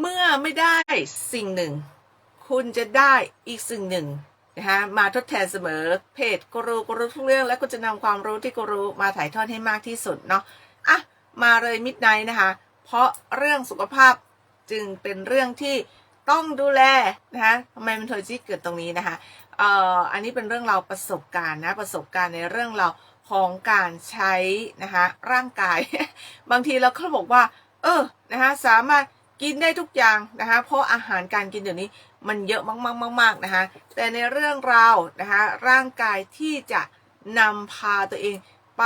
เมื่อไม่ได้สิ่งหนึ่ง คุณจะได้อีกสิ่งหนึ่งนะคะมาทดแทนเสมอเพจกูรูกูรู้ทุกเรื่อง และก็จะนำความรู้ที่กูรู้มาถ่ายทอดให้มากที่สุดเนาะอะมาเลยมิดไนท์นะคะ เพราะเรื่องสุขภาพจึงเป็นเรื่องที่ต้องดูแลนะคะทำไมมันเทอร์จิเกิดตรงนี้นะคะเอ่ออันนี้เป็นเรื่องเราประสบการณ์นะประสบการณ์ในเรื่องเราของการใช้นะคะร่างกาย บางทีเราก็บอกว่า เออนะคะสามารถ กินได้ทุกอย่างนะคะเพราะอาหารการกินเดี๋ยวนี้มันเยอะมาก ๆ ๆ ๆนะคะแต่ในเรื่องราวนะคะร่างกายที่จะนำพาตัวเองไป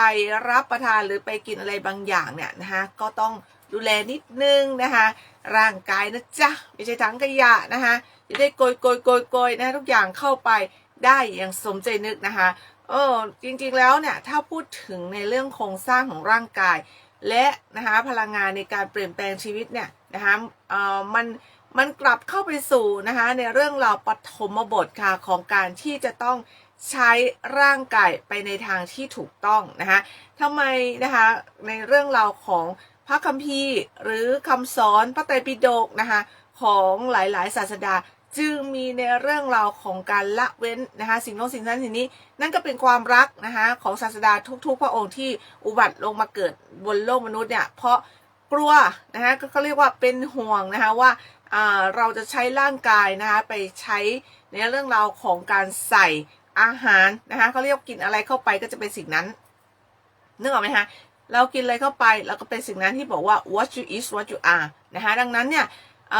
รับประทานหรือไปกินอะไรบางอย่างเนี่ยนะคะก็ต้องดูแลนิดนึงนะคะร่างกายนะจ๊ะไม่ใช่ถังขยะนะคะจะได้โกยโกยโกยโกยนะทุกอย่างเข้าไปได้อย่างสมใจนึกนะคะเออจริงๆแล้วเนี่ยถ้าพูดถึงในเรื่องโครงสร้างของร่างกาย และนะคะพลังงานในการเปลี่ยนแปลงชีวิตเนี่ย นะคะเอ่อมันมันกลับเข้าไปสู่นะคะในเรื่องราวปฐมบทค่ะของการที่จะต้องใช้ร่างกายไปในทางที่ถูกต้องนะคะทำไมนะคะในเรื่องราวของพระคัมภีร์ หรือคำสอนพระไตรปิฎกนะคะของหลายๆ ศาสดาจึงมีในเรื่องราวของการละเว้นนะคะสิ่งโน้นสิ่งนั้นสิ่งนี้ นั่นก็เป็นความรักนะคะของศาสดาทุกๆ พระองค์ที่อุบัติลงมาเกิดบนโลกมนุษย์เนี่ยเพราะ กลัวนะคะก็เขาเรียกว่าเป็นห่วงนะคะว่าเราจะใช้ร่างกายนะคะไปใช้ในเรื่องราวของการใส่อาหารนะคะเขาเรียกกินอะไรเข้าไปก็จะเป็นสิ่งนั้นนึกออกไหมคะเรากินอะไรเข้าไปแล้วก็เป็นสิ่งนั้นที่บอกว่า what you eat what you are นะคะดังนั้นเนี่ยเ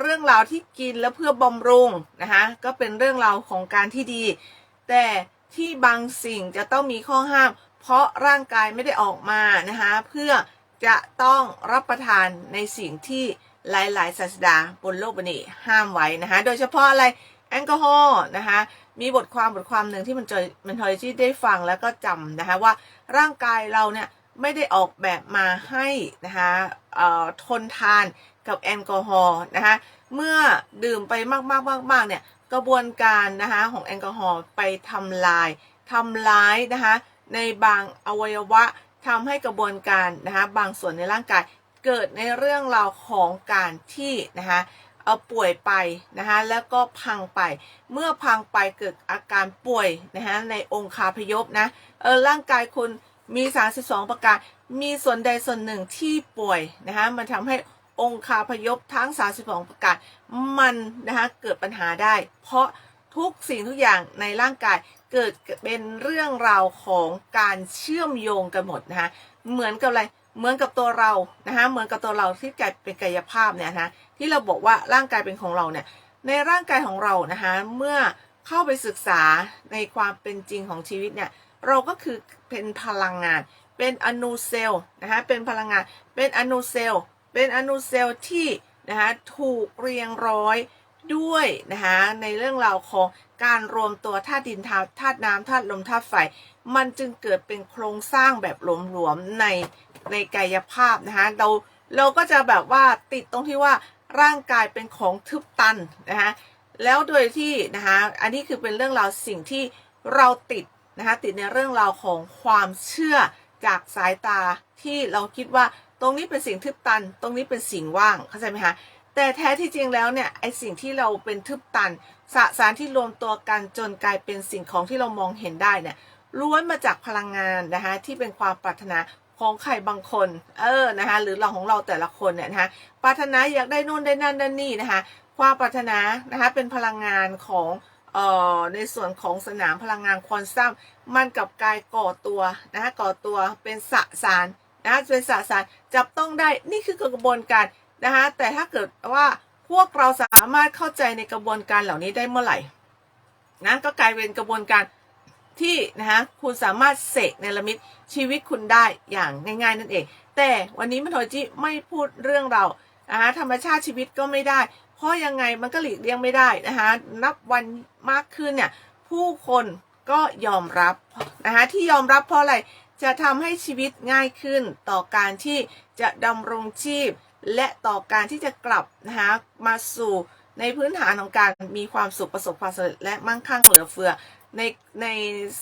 เรื่องราวที่กินแล้วเพื่อบำรุงนะคะก็เป็นเรื่องราวของการที่ดี แต่ที่บางสิ่งจะต้องมีข้อห้าม เพราะร่างกายไม่ได้ออกมานะคะเพื่อ จะต้องรับประทานในสิ่งที่หลาย ๆ ศาสดาบนโลกบนี้ห้ามไว้นะคะ โดยเฉพาะอะไรแอลกอฮอล์นะคะ มีบทความบทความหนึ่งที่มันเจอมันทอยที่ได้ฟังแล้วก็จำนะคะว่าร่างกายเราเนี่ยไม่ได้ออกแบบมาให้นะคะเอ่อทนทานกับแอลกอฮอล์นะคะ เมื่อดื่มไปมากๆๆๆเนี่ยกระบวนการนะคะของแอลกอฮอล์ไปทำลายทำร้ายนะคะในบางอวัยวะ ทำให้กระบวนการนะคะบางส่วนในร่างกายเกิดในเรื่องราวของการที่นะคะเอาป่วยไปนะคะแล้วก็พังไป เมื่อพังไปเกิดอาการป่วยนะคะในองคาพยพนะเออร่างกายคุณมี 32 ประการมีส่วนใดส่วนหนึ่งที่ป่วยนะคะมันทำให้องคาพยพทั้ง 32 ประการมันนะคะเกิดปัญหาได้ เพราะ ทุกสิ่งทุกอย่างในร่างกายเกิดเป็นเรื่องราวของการเชื่อมโยงกันหมดนะคะเหมือนกับอะไรเหมือนกับตัวเรานะคะเหมือนกับตัวเราที่กลายเป็นกายภาพเนี่ยนะที่เราบอกว่าร่างกายเป็นของเราเนี่ยในร่างกายของเรานะคะเมื่อเข้าไปศึกษาในความเป็นจริงของชีวิตเนี่ยเราก็คือเป็นพลังงาน เป็นอนูเซลล์นะคะเป็นพลังงานเป็นอนูเซลล์เป็นอนูเซลล์ที่นะคะถูกเรียงร้อย ด้วยนะคะในเรื่องราวของการรวมตัวธาตุดินธาตุน้ำธาตุลมธาตุไฟ มันจึงเกิดเป็นโครงสร้างแบบหลวมๆในในกายภาพนะคะเราเราก็จะแบบว่าติดตรงที่ว่าร่างกายเป็นของทึบตันนะคะแล้วโดยที่นะคะอันนี้คือเป็นเรื่องราวสิ่งที่เราติดนะคะติดในเรื่องราวของความเชื่อจากสายตาที่เราคิดว่าตรงนี้เป็นสิ่งทึบตัน ตรงนี้เป็นสิ่งว่างเข้าใจไหมคะ แต่แท้ที่จริงแล้วเนี่ยไอสิ่งที่เราเป็นทึบตัน สสารที่รวมตัวกันจนกลายเป็นสิ่งของที่เรามองเห็นได้เนี่ยล้วนมาจากพลังงานนะคะที่เป็นความปรารถนาของใครบางคน เออนะคะหรือเราของเราแต่ละคนเนี่ยนะคะปรารถนาอยากได้นู่นได้นั่นได้นี่นะคะความปรารถนานะคะเป็นพลังงานของเอ่อในส่วนของสนามพลังงานควอนซัมมันกับกายก่อตัวนะคะก่อตัวเป็นสสารนะคะเป็นสสารจับต้องได้นี่คือกระบวนการ นะคะแต่ถ้าเกิดว่าพวกเราสามารถเข้าใจในกระบวนการเหล่านี้ได้เมื่อไหร่นะก็กลายเป็นกระบวนการที่นะคะคุณสามารถเสกในละมิตชีวิตคุณได้อย่างง่าย ๆ นั่นเอง แต่วันนี้มันโทจิไม่พูดเรื่องเรานะคะธรรมชาติชีวิตก็ไม่ได้ เพราะยังไงมันก็หลีกเลี่ยงไม่ได้นะคะนับวันมากขึ้นเนี่ยผู้คนก็ยอมรับนะคะที่ยอมรับเพราะอะไรจะทำให้ชีวิตง่ายขึ้นต่อการที่จะดำรงชีพ และต่อการที่จะกลับนะคะมาสู่ในพื้นฐานของการมีความสุขประสบความสำเร็จและมั่งคั่งเหลือเฟือในใน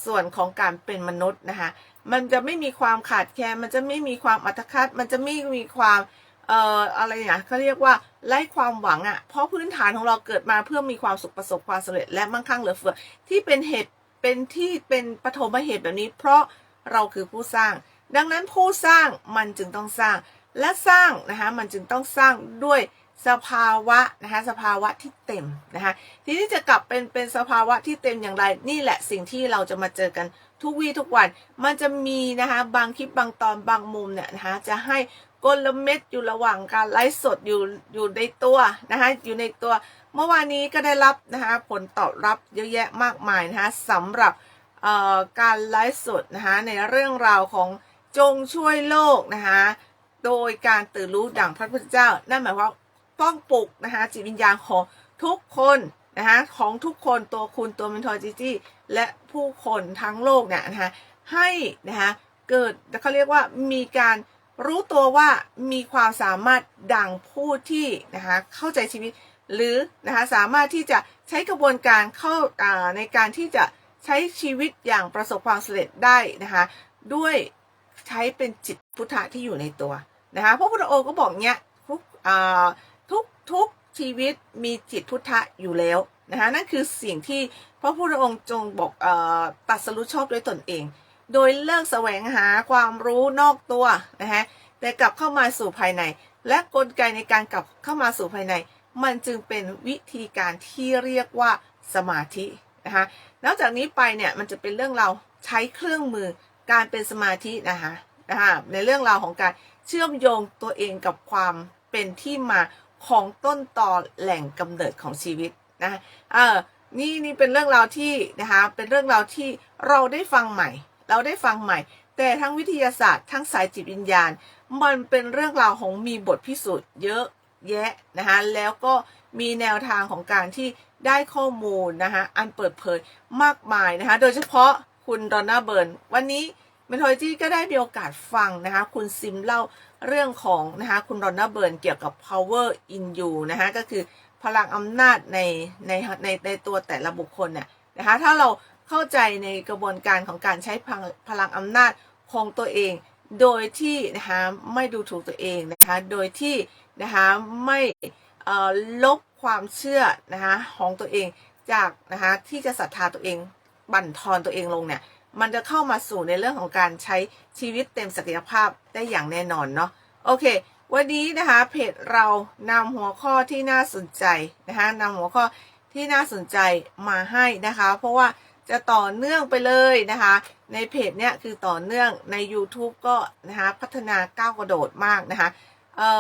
ส่วนของการเป็นมนุษย์นะคะมันจะไม่มีความขาดแคลนมันจะไม่มีความอัตคัดมันจะไม่มีความเอ่ออะไรเนี่ยเขาเรียกว่าไร้ความหวังอะ่ะเพราะพื้นฐานของเราเกิดมาเพื่อมีความสุขประสบความสำเร็จและมั่งคั่งเหลือเฟือ ที่เป็นเหตุเป็นที่เป็นปฐมเหตุแบบนี้ เพราะเราคือผู้สร้าง ดังนั้นผู้สร้างมันจึงต้องสร้าง และสร้างนะคะมันจึงต้องสร้างด้วยสภาวะนะคะสภาวะที่เต็มนะคะทีนี้จะกลับเป็นเป็นสภาวะที่เต็มอย่างไร นี่แหละสิ่งที่เราจะมาเจอกันทุกวี่ทุกวัน มันจะมีนะคะบางคลิปบางตอนบางมุมเนี่ยนะคะจะให้กลเม็ดอยู่ระหว่างการไลฟ์สดอยู่อยู่ในตัวนะคะอยู่ในตัว เมื่อวานนี้ก็ได้รับนะคะผลตอบรับเยอะแยะมากมายนะคะสำหรับเอ่อการไลฟ์สดนะคะในเรื่องราวของจงช่วยโลกนะคะ โดยการตื่นรู้ดั่งพระพุทธเจ้า นั่นหมายความว่าต้องปลุกนะคะจิตวิญญาณของทุกคนนะคะของทุกคนตัวคุณตัวมินทอจิจี้ และผู้คนทั้งโลกเนี่ยนะคะให้นะคะเกิดเขาเรียกว่ามีการรู้ตัวว่ามีความสามารถดังผู้ที่นะคะเข้าใจชีวิต หรือนะคะสามารถที่จะใช้กระบวนการเข้าาในการที่จะใช้ชีวิตอย่างประสบความสำเร็จได้นะคะด้วยใช้เป็นจิตพุทธะที่อยู่ในตัว นะคะพระพุทธองค์ก็บอกเนี้ยทุกทุกทุกชีวิตมีจิตพุทธะอยู่แล้วนะคะนั่นคือสิ่งที่พระพุทธองค์จงบอกอตัดสรุปชอบด้วยตนเอง โดยเลิกแสวงหาความรู้นอกตัวนะคะแต่กลับเข้ามาสู่ภายใน และกลไกในการกลับเข้ามาสู่ภายใน มันจึงเป็นวิธีการที่เรียกว่าสมาธินะคะนอกจากนี้ไปเนี่ยมันจะเป็นเรื่องเราใช้เครื่องมือการเป็นสมาธินะคะนะคะในเรื่องราวของการ เชื่อมโยงตัวเองกับความเป็นที่มาของต้นตอแหล่งกำเนิดของชีวิตนะคะเออนี่นี่เป็นเรื่องราวที่นะคะเป็นเรื่องราวที่เราได้ฟังใหม่ เราได้ฟังใหม่ แต่ทั้งวิทยาศาสตร์ ทั้งสายจิตวิญญาณ มันเป็นเรื่องราวของมีบทพิสูจน์เยอะแยะนะคะแล้วก็มีแนวทางของการที่ได้ข้อมูลนะคะอันเปิดเผยมากมายนะคะโดยเฉพาะคุณดอนน่าเบิร์นวันนี้ เมนทอยจีก็ได้มีโอกาสฟังนะคะ คุณซิมเล่าเรื่องของนะคะ คุณดอนน่าเบิร์นเกี่ยวกับ power in you นะคะก็คือพลังอำนาจในในในในตัวแต่ละบุคคลเนี่ยนะคะ ถ้าเราเข้าใจในกระบวนการของการใช้พลังพลังอำนาจของตัวเอง โดยที่นะคะไม่ดูถูกตัวเองนะคะ โดยที่นะคะไม่ลบความเชื่อนะคะของตัวเองจากนะคะที่จะศรัทธาตัวเองบั่นทอนตัวเองลงเนี่ย มันจะเข้ามาสู่ในเรื่องของการใช้ชีวิตเต็มศักยภาพได้อย่างแน่นอนเนาะโอเค วันนี้นะคะเพจเรานำหัวข้อที่น่าสนใจนะคะนำหัวข้อที่น่าสนใจมาให้นะคะ เพราะว่าจะต่อเนื่องไปเลยนะคะ ในเพจเนี้ยคือต่อเนื่องใน YouTube ก็นะคะพัฒนาก้าวกระโดดมากนะคะเอ่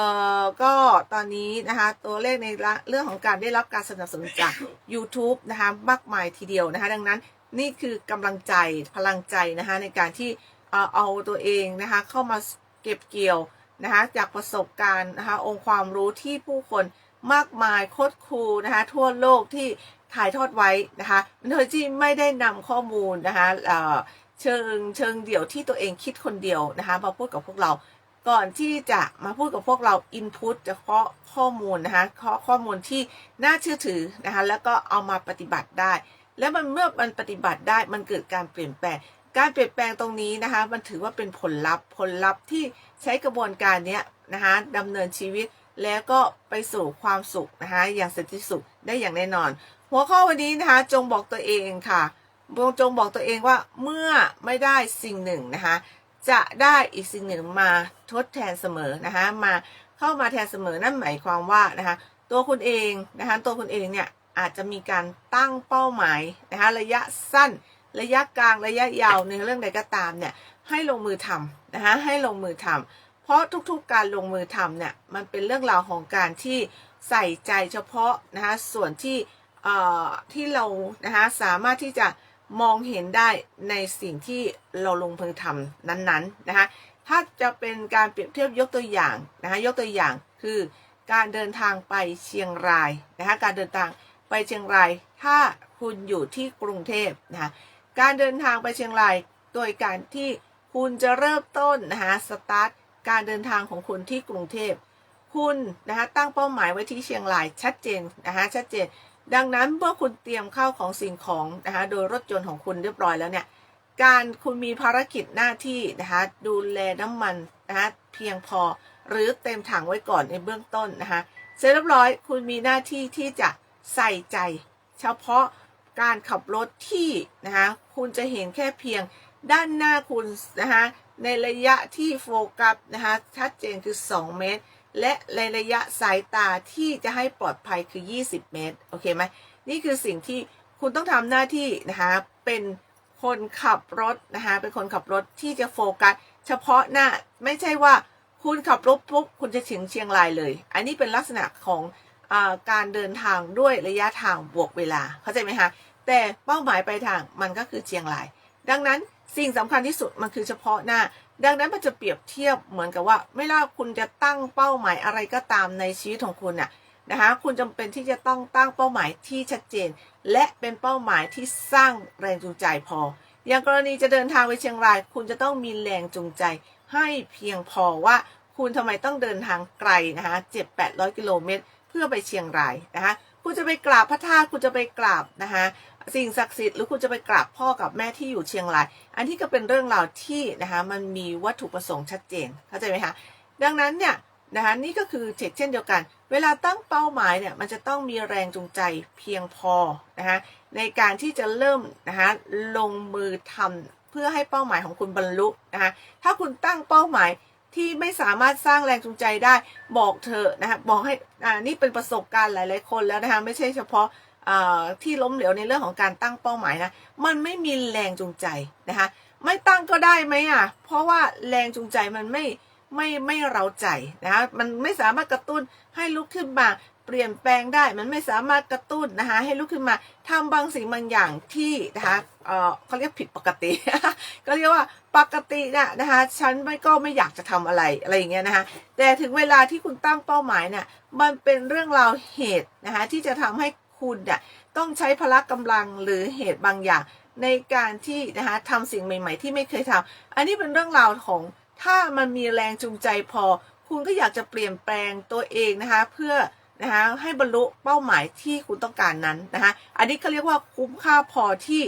อก็ตอนนี้นะคะตัวเลขในเรื่องของการได้รับการสนับสนุนจาก YouTube นะคะมากมายทีเดียวนะคะ ดังนั้น นี่คือกำลังใจพลังใจนะคะในการที่เออเอาตัวเองนะคะเข้ามาเก็บเกี่ยวนะคะจากประสบการณ์นะคะองค์ความรู้ที่ผู้คนมากมายโคตรครูนะคะทั่วโลกที่ถ่ายทอดไว้นะคะโดยที่ไม่ได้นำข้อมูลนะคะเออเชิงเชิงเดี่ยวที่ตัวเองคิดคนเดียวนะคะมาพูดกับพวกเรา ก่อนที่จะมาพูดกับพวกเราอินพุตเฉพาะข้อมูลนะคะข้อข้อมูลที่น่าเชื่อถือนะคะแล้วก็เอามาปฏิบัติได้ แล้วมันเมื่อมันปฏิบัติได้มันเกิดการเปลี่ยนแปลง การเปลี่ยนแปลงตรงนี้นะคะ มันถือว่าเป็นผลลัพธ์ผลลัพธ์ที่ใช้กระบวนการเนี้ยนะคะดำเนินชีวิตแล้วก็ไปสู่ความสุขนะคะอย่างสันติสุขได้อย่างแน่นอน หัวข้อวันนี้นะคะจงบอกตัวเองค่ะจงบอกตัวเองว่าเมื่อไม่ได้สิ่งหนึ่งนะคะจะได้อีกสิ่งหนึ่งมาทดแทนเสมอนะคะมาเข้ามาแทนเสมอนั่นหมายความว่านะคะตัวคุณเองนะคะตัวคุณเองเนี่ย อาจจะมีการตั้งเป้าหมายนะคะระยะสั้น ระยะกลางระยะยาวในเรื่องใดก็ตามเนี่ยให้ลงมือทำนะคะให้ลงมือทำเพราะทุกๆการลงมือทำเนี่ยมันเป็นเรื่องราวของการที่ใส่ใจเฉพาะนะคะส่วนที่เอ่อที่เรานะคะสามารถที่จะมองเห็นได้ในสิ่งที่เราลงมือทำนั้นๆนะคะถ้าจะเป็นการเปรียบเทียบยกตัวอย่างนะคะยกตัวอย่างคือการเดินทางไปเชียงรายนะคะการเดินทาง ไปเชียงราย ถ้าคุณอยู่ที่กรุงเทพนะคะการเดินทางไปเชียงราย โดยการที่คุณจะเริ่มต้นนะคะสตาร์ทการเดินทางของคุณที่กรุงเทพคุณนะคะตั้งเป้าหมายไว้ที่เชียงรายชัดเจนนะคะชัดเจน ดังนั้นเมื่อคุณเตรียมเข้าของสิ่งของนะคะโดยรถยนต์ของคุณเรียบร้อยแล้วเนี่ยการคุณมีภารกิจหน้าที่นะคะดูแลน้ำมันนะคะเพียงพอหรือเต็มถังไว้ก่อนในเบื้องต้นนะคะเสร็จเรียบร้อย คุณมีหน้าที่ที่จะ ใส่ใจ เฉพาะการขับรถที่นะคะคุณจะเห็นแค่เพียงด้านหน้าคุณนะคะในระยะที่โฟกัสนะคะชัดเจนคือ 2 เมตร และในระยะสายตาที่จะให้ปลอดภัยคือ 20 เมตร โอเคไหมนี่คือสิ่งที่คุณต้องทำหน้าที่นะคะเป็นคนขับรถนะคะเป็นคนขับรถที่จะโฟกัส เฉพาะหน้าไม่ใช่ว่าคุณขับรถปุ๊บคุณจะถึงเชียงรายเลย อันนี้เป็นลักษณะของ การเดินทางด้วยระยะทางบวกเวลาเข้าใจไหมคะแต่เป้าหมายปลายทางมันก็คือเชียงราย ดังนั้นสิ่งสำคัญที่สุดมันคือเฉพาะหน้า ดังนั้นมันจะเปรียบเทียบเหมือนกับว่า ไม่ว่าคุณจะตั้งเป้าหมายอะไรก็ตามในชีวิตของคุณน่ะนะคะคุณจำเป็นที่จะต้องตั้งเป้าหมายที่ชัดเจน และเป็นเป้าหมายที่สร้างแรงจูงใจพอ อย่างกรณีจะเดินทางไปเชียงราย คุณจะต้องมีแรงจูงใจ ให้เพียงพอว่าคุณทำไมต้องเดินทางไกลนะคะเจ็ดแปดร้อยกิโลเมตร พื่อไปเชียงรายนะคะคุณจะไปกราบพระธาตุคุณจะไปกราบนะคะสิ่งศักดิ์สิทธิ์หรือคุณจะไปกราบพ่อกับแม่ที่อยู่เชียงราย อันที่ก็เป็นเรื่องราวที่นะคะมันมีวัตถุประสงค์ชัดเจนเข้าใจไหมคะดังนั้นเนี่ยนะคะนี่ก็คือเช่นเดียวกัน เวลาตั้งเป้าหมายเนี่ยมันจะต้องมีแรงจูงใจเพียงพอนะคะในการที่จะเริ่มนะคะลงมือทำเพื่อให้เป้าหมายของคุณบรรลุนะคะถ้าคุณตั้งเป้าหมาย ที่ไม่สามารถสร้างแรงจูงใจได้บอกเธอนะคะบอกให้อ่านี่เป็นประสบการณ์หลาย ๆ คนแล้วนะคะไม่ใช่เฉพาะที่ล้มเหลวในเรื่องของการตั้งเป้าหมายนะ มันไม่มีแรงจูงใจนะคะ ไม่ตั้งก็ได้ไหมอะ เพราะว่าแรงจูงใจมันไม่ไม่ไม่เราใจนะคะมันไม่สามารถกระตุ้นให้ลุกขึ้นมาเปลี่ยนแปลงได้ มันไม่สามารถกระตุ้นนะคะให้ลุกขึ้นมาทำบางสิ่งบางอย่างที่นะคะเออเขาเรียกผิดปกติก็เรียกว่า ปกติเนี่ยนะคะฉันไม่ก็ไม่อยากจะทำอะไรอะไรอย่างเงี้ยนะคะแต่ถึงเวลาที่คุณตั้งเป้าหมายเนี่ยมันเป็นเรื่องราวเหตุนะคะที่จะทำให้คุณเนี่ยต้องใช้พละกำลังหรือเหตุบางอย่าง ในการที่นะคะทำสิ่งใหม่ ๆ ที่ไม่เคยทำอันนี้เป็นเรื่องราวของถ้ามันมีแรงจูงใจพอ คุณก็อยากจะเปลี่ยนแปลงตัวเองนะคะเพื่อนะคะให้บรรลุเป้าหมายที่คุณต้องการนั้นนะคะอันนี้เขาเรียกว่าคุ้มค่าพอที่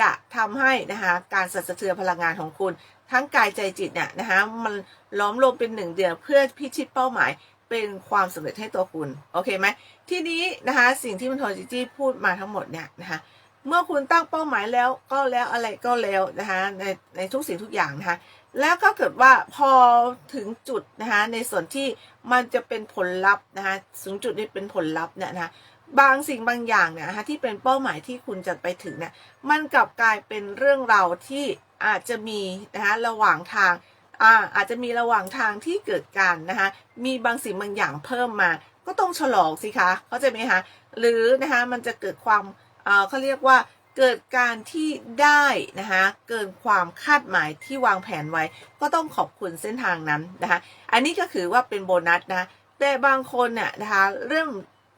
จะทำให้นะคะการสั่นสะเทือนพลังงานของคุณ ทั้งกายใจจิตเนี่ยนะคะมันล้อมรวมเป็นหนึ่งเดียวเพื่อพิชิตเป้าหมายเป็นความสำเร็จให้ตัวคุณ โอเคไหมทีนี้นะคะสิ่งที่มันโทจิจี้พูดมาทั้งหมดเนี่ยนะคะเมื่อคุณตั้งเป้าหมายแล้วก็แล้วอะไรก็แล้วนะคะในในทุกสิ่งทุกอย่างนะคะแล้วก็เกิดว่าพอถึงจุดนะคะในส่วนที่มันจะเป็นผลลัพธ์นะคะถึงจุดนี้เป็นผลลัพธ์เนี่ยนะคะ บางสิ่งบางอย่างเนี่ยนะที่เป็นเป้าหมายที่คุณจะไปถึงเนี่ยมันกลับกลายเป็นเรื่องราวที่อาจจะมีนะคะระหว่างทางอาอาจจะมีระหว่างทางที่เกิดการนะคะมีบางสิ่งบางอย่างเพิ่มมา ก็ต้องฉลองสิคะเข้าใจไหมคะหรือนะคะมันจะเกิดความเอ่อเขาเรียกว่าเกิดการที่ได้นะคะเกินความคาดหมายที่วางแผนไว้ ก็ต้องขอบคุณเส้นทางนั้นนะคะอันนี้ก็คือว่าเป็นโบนัสนะแต่บางคนเนี่ยนะคะเริ่ม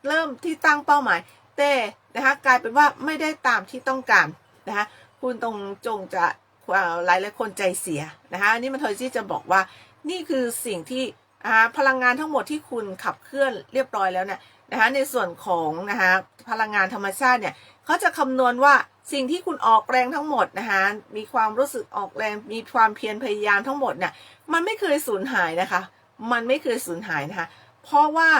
เริ่มที่ตั้งเป้าหมาย แต่นะคะกลายเป็นว่าไม่ได้ตามที่ต้องการนะคะคุณตรงจงจะหลายหลายคนใจเสียนะคะนนี้มันเทยที่จะบอกว่านี่คือสิ่งที่พลังงานทั้งหมดที่คุณขับเคลื่อนเรียบร้อยแล้วเนี่ยนะคะในส่วนของนะคะพลังงานธรรมชาติเนี่ยเขาจะคำนวณว่าสิ่งที่คุณออกแรงทั้งหมดนะคะมีความรู้สึกออกแรงมีความเพียรพยายามทั้งหมดเนี่ยมันไม่เคยสูญหายนะคะ มันไม่เคยสูญหายนะคะเพราะว่า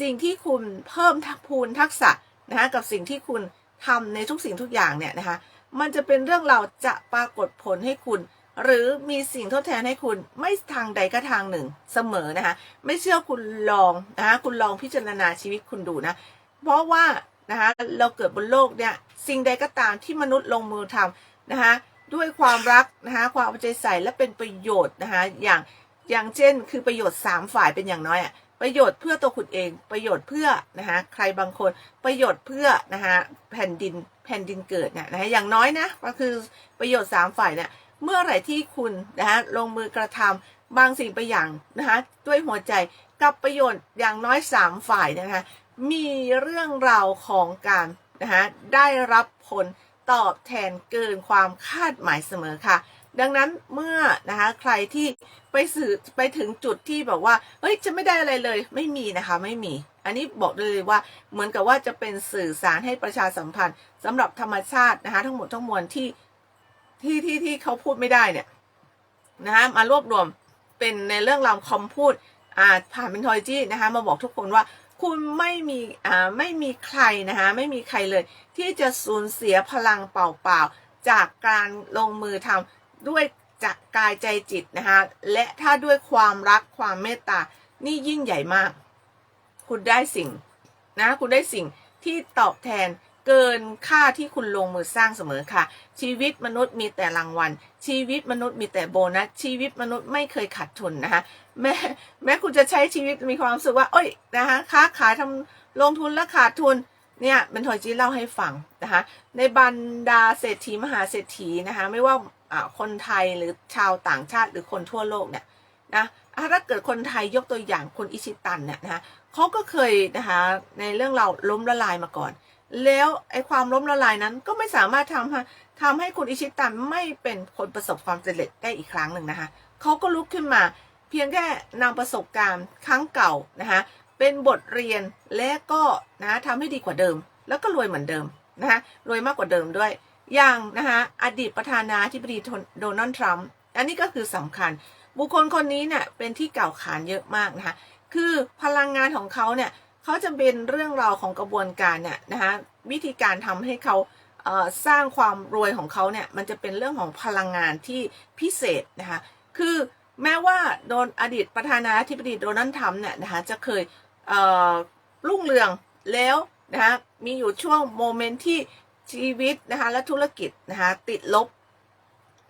สิ่งที่คุณเพิ่มทักพูนทักษะนะคะกับสิ่งที่คุณทำในทุกสิ่งทุกอย่างเนี่ยนะคะ มันจะเป็นเรื่องเราจะปรากฏผลให้คุณ หรือมีสิ่งทดแทนให้คุณไม่ทางใดก็ทางหนึ่งเสมอนะคะ ไม่เชื่อคุณลองนะคะคุณลองพิจารณาชีวิตคุณดูนะ เพราะว่านะคะเราเกิดบนโลกเนี่ยสิ่งใดก็ตามที่มนุษย์ลงมือทำนะคะด้วยความรักนะคะความเอาใจใส่และเป็นประโยชน์นะคะอย่างอย่างเช่น คือประโยชน์ 3 ฝ่ายเป็นอย่างน้อยอะ ประโยชน์เพื่อตัวคุณเอง ประโยชน์เพื่อนะคะใครบางคนประโยชน์เพื่อนะคะแผ่นดินแผ่นดินเกิดเนี่ยนะคะอย่างน้อยนะก็คือประโยชน์ 3 ฝ่ายเนี่ยเมื่อไหร่ที่คุณนะคะลงมือกระทำบางสิ่งไปอย่างนะคะด้วยหัวใจกับประโยชน์อย่างน้อย 3 ฝ่ายนยนะคะมีเรื่องราวของการนะคะได้รับผลตอบแทนเกินความคาดหมายเสมอค่ะ ดังนั้นเมื่อนะคะใครที่ไปสื่อไปถึงจุดที่แบบว่าเฮ้ยจะไม่ได้อะไรเลยไม่มีนะคะไม่มี อันนี้บอกเลยว่าเหมือนกับว่าจะเป็นสื่อสารให้ประชาสัมพันธ์สำหรับธรรมชาตินะคะทั้งหมดทั้งมวลที่ที่ที่ที่เขาพูดไม่ได้เนี่ยนะคะมารวบรวมเป็นในเรื่องราวคำพูดอ่าผ่านเป็นทอยจี้นะคะมาบอกทุกคนว่าคุณไม่มีอ่าไม่มีใครนะคะไม่มีใครเลย ที่จะสูญเสียพลังเปล่าๆจากการลงมือทำ ด้วยจากกายใจจิตนะคะและถ้าด้วยความรักความเมตตานี่ยิ่งใหญ่มาก คุณได้สิ่งนะคุณได้สิ่งที่ตอบแทนเกินค่าที่คุณลงมือสร้างเสมอค่ะ ชีวิตมนุษย์มีแต่รางวัล ชีวิตมนุษย์มีแต่โบนัสชีวิตมนุษย์ไม่เคยขาดทุนนะคะแม้แม้คุณจะใช้ชีวิตมีความรู้สึกว่าเอ้ยนะคะค้าขายทำลงทุนแล้วขาดทุนเนี่ยเป็นทอยจีเล่าให้ฟังนะคะในบรรดาเศรษฐีมหาเศรษฐีนะคะไม่ว่า คนไทยหรือชาวต่างชาติหรือคนทั่วโลกเนี่ยนะถ้าเกิดคนไทยยกตัวอย่างคุณอิชิตันเนี่ยนะคะเขาก็เคยนะคะในเรื่องเราล้มละลายมาก่อน แล้วไอ้ความล้มละลายนั้นก็ไม่สามารถทำให้ทำให้คุณอิชิตันไม่เป็นคนประสบความสำเร็จได้อีกครั้งหนึ่งนะคะเขาก็ลุกขึ้นมาเพียงแค่นำประสบการณ์ครั้งเก่านะคะเป็นบทเรียนและก็นะทำให้ดีกว่าเดิม แล้วก็รวยเหมือนเดิมนะคะรวยมากกว่าเดิมด้วย อย่างนะคะอดีตประธานาธิบดีโดนัลด์ทรัมป์อันนี้ก็คือสำคัญ บุคคลคนนี้เนี่ยเป็นที่กล่าวขานเยอะมากนะคะคือพลังงานของเขาเนี่ยเขาจะเป็นเรื่องราวของกระบวนการเนี่ยนะคะวิธีการทำให้เขาเสร้างความรวยของเขาเนี่ยมันจะเป็นเรื่องของพลังงานที่พิเศษนะคะคือแม้ว่าโดนอดีตประธานาธิบดีโดนัลด์ทรัมป์เนี่ยนะคะจะเคยเรุ่งเรืองแล้วนะคะมีอยู่ช่วงโมเมนต์ที่ ชีวิตนะคะและธุรกิจนะคะติดลบ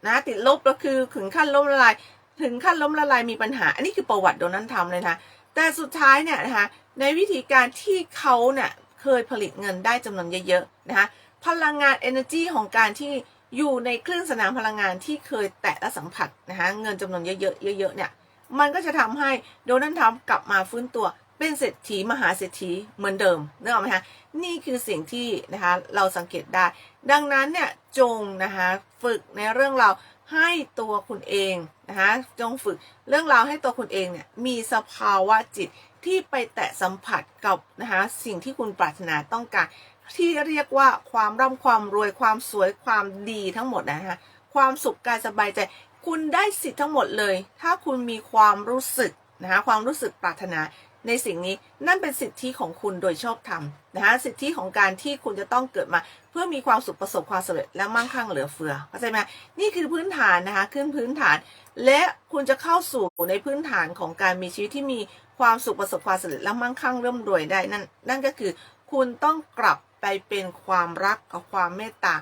นะติดลบก็คือถึงขั้นล้มละลายถึงขั้นล้มละลายมีปัญหา อันนี้คือประวัติโดนัลด์ทรัมป์เลยนะแต่สุดท้ายเนี่ยนะคะในวิธีการที่เขาเนี่ยเคยผลิตเงินได้จำนวนเยอะๆนะคะพลังงาน energy ของการที่อยู่ในคลื่นสนามพลังงานที่เคยแตะและสัมผัสนะคะเงินจำนวนเยอะๆเยอะๆเนี่ยมันก็จะทำให้โดนัลด์ทรัมป์กลับมาฟื้นตัว เป็นเศรษฐีมหาเศรษฐีเหมือนเดิมนึกออกไหมคะนี่คือสิ่งที่นะคะเราสังเกตได้ ดังนั้นเนี่ยจงนะคะฝึกในเรื่องเราให้ตัวคุณเองนะคะจงฝึกเรื่องราวให้ตัวคุณเองเนี่ยมีสภาวะจิตที่ไปแตะสัมผัสกับนะคะสิ่งที่คุณปรารถนาต้องการ ที่เรียกว่าความร่ำความรวยความสวยความดีทั้งหมดนะคะความสุขกายสบายใจ คุณได้สิทธิ์ทั้งหมดเลย ถ้าคุณมีความรู้สึกนะคะความรู้สึกปรารถนา ในสิ่งนี้นั่นเป็นสิทธิของคุณโดยชอบธรรมนะคะสิทธิของการที่คุณจะต้องเกิดมา เพื่อมีความสุขประสบความสำเร็จและมั่งคั่งเหลือเฟือเข้าใจไหมนี่คือพื้นฐานนะคะขึ้นพื้นฐาน และคุณจะเข้าสู่ในพื้นฐานของการมีชีวิตที่มีความสุขประสบความสำเร็จและมั่งคั่งเริ่มรวยได้นั่นนั่นก็คือ คุณต้องกลับไปเป็นความรักกับความเมตตา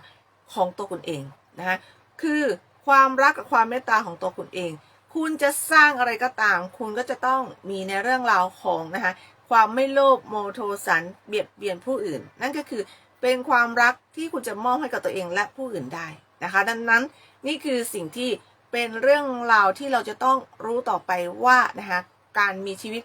ของตัวคุณเองนะคะคือความรักกับความเมตตาของตัวคุณเอง คุณจะสร้างอะไรก็ตาม คุณก็จะต้องมีในเรื่องราวของนะคะความไม่โลภโมโทสันเบียดเบียนผู้อื่น นั่นก็คือเป็นความรักที่คุณจะมอบให้กับตัวเองและผู้อื่นได้นะคะ ดังนั้นนี่คือสิ่งที่เป็นเรื่องราวที่เราจะต้องรู้ต่อไปว่านะคะการมีชีวิต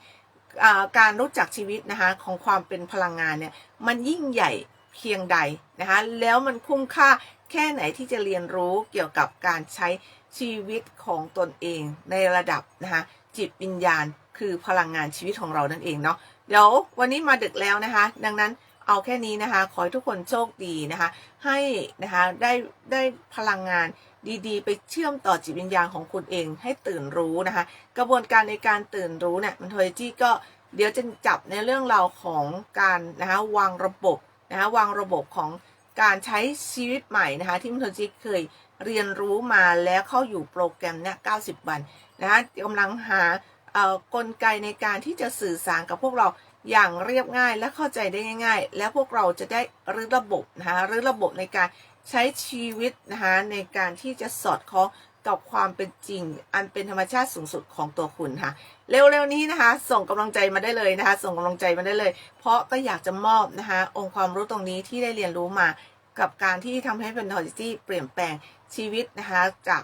การรู้จักชีวิตนะคะของความเป็นพลังงานเนี่ยมันยิ่งใหญ่เพียงใดนะคะแล้วมันคุ้มค่าแค่ไหนที่จะเรียนรู้เกี่ยวกับการใช้ชีวิตของตนเองในระดับนะคะจิตวิญญาณคือพลังงานชีวิตของเรานั่นเองเนาะเดี๋ยววันนี้มาดึกแล้วนะคะ ดังนั้นเอาแค่นี้นะคะ ขอให้ทุกคนโชคดีนะคะ ให้นะคะได้ได้พลังงานดีๆ ไปเชื่อมต่อจิตวิญญาณของคุณเองให้ตื่นรู้นะคะ กระบวนการในการตื่นรู้เนี่ยมันโทยจี้ก็เดี๋ยวจะจับในเรื่องราวของการนะคะวางระบบนะคะวางระบบของการใช้ชีวิตใหม่นะคะ ที่มันโทยจี้เคย เรียนรู้มาแล้วเข้าอยู่โปรแกรมเนี่ย90 วันนะคะกำลังหาเอ่อกลไกในการที่จะสื่อสารกับพวกเราอย่างเรียบง่ายและเข้าใจได้ง่าย ๆ แล้วพวกเราจะได้รื้อระบบนะคะรื้อระบบในการใช้ชีวิตนะคะในการที่จะสอดคล้องกับความเป็นจริง อันเป็นธรรมชาติสูงสุดของตัวคุณค่ะ เร็วๆนี้นะคะ ส่งกำลังใจมาได้เลยนะคะ ส่งกำลังใจมาได้เลย เพราะก็อยากจะมอบนะคะ องค์ความรู้ตรงนี้ที่ได้เรียนรู้มากับการที่ทำให้เป็นทอจิตี้เปลี่ยนแปลง ชีวิตนะคะจาก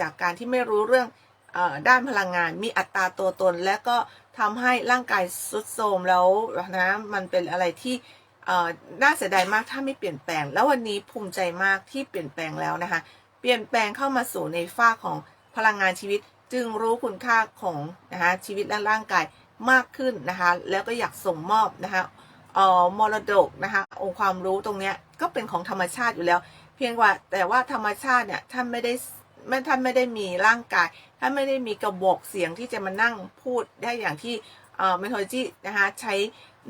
จากการที่ไม่รู้เรื่องด้านพลังงาน มีอัตราตัวตน และก็ทำให้ร่างกายสุดโทรมแล้วนะมันเป็นอะไรที่น่าเสียดายมากถ้าไม่เปลี่ยนแปลง แล้ววันนี้ภูมิใจมากที่เปลี่ยนแปลงแล้วนะคะ เปลี่ยนแปลงเข้ามาสู่ในฝ้าของพลังงานชีวิต จึงรู้คุณค่าของนะคะชีวิตและร่างกายมากขึ้นนะคะ แล้วก็อยากส่งมอบนะคะออมรดกนะคะองค์ความรู้ตรงเนี้ยก็เป็นของธรรมชาติอยู่แล้ว เพียงว่าแต่ว่าธรรมชาติเนี่ยท่านไม่ได้ไม่ท่านไม่ได้มีร่างกายท่านไม่ได้มีกระบอกเสียงที่จะมานั่งพูดได้อย่างที่เอ่อเมทจีนะคะใช้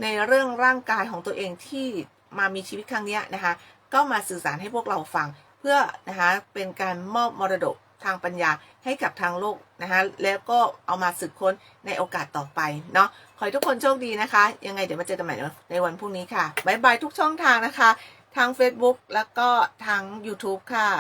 ในเรื่องร่างกายของตัวเองที่มามีชีวิตครั้งนี้นะคะก็มาสื่อสารให้พวกเราฟัง เพื่อนะคะเป็นการมอบมรดกทางปัญญาให้กับทางโลกนะคะแล้วก็เอามาสืบค้นในโอกาสต่อไปเนาะขอให้ทุกคนโชคดีนะคะ ยังไงเดี๋ยวมาเจอกันใหม่ในวันพรุ่งนี้ค่ะ บ๊ายบายทุกช่องทางนะคะ ทาง Facebook แล้วก็ทาง YouTube ค่ะ